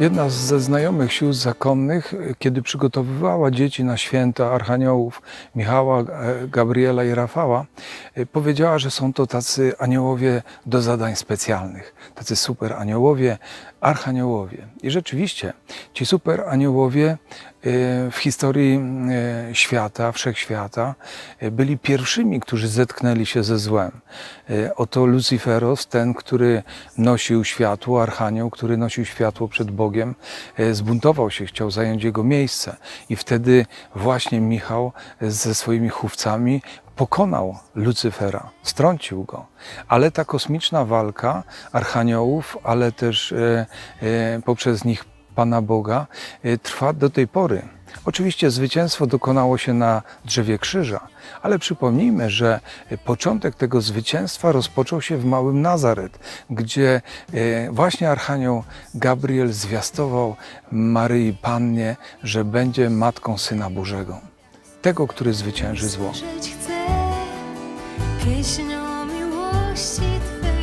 Jedna ze znajomych sióstr zakonnych, kiedy przygotowywała dzieci na święta Archaniołów Michała, e, Gabriela i Rafała, e, powiedziała, że są to tacy aniołowie do zadań specjalnych. Tacy super aniołowie, archaniołowie. I rzeczywiście ci super aniołowie w historii e, świata, wszechświata, e, byli pierwszymi, którzy zetknęli się ze złem. Oto Luciferos, ten, który nosił światło, archanioł, który nosił światło przed Bogiem, zbuntował się, chciał zająć jego miejsce. I wtedy właśnie Michał ze swoimi chówcami pokonał Lucyfera, strącił go. Ale ta kosmiczna walka archaniołów, ale też poprzez nich Pana Boga e, trwa do tej pory. Oczywiście zwycięstwo dokonało się na drzewie krzyża, ale przypomnijmy, że początek tego zwycięstwa rozpoczął się w małym Nazaret, gdzie e, właśnie Archanioł Gabriel zwiastował Maryi Pannie, że będzie matką Syna Bożego, tego, który zwycięży zło. Chcę pieśń miłości Twej.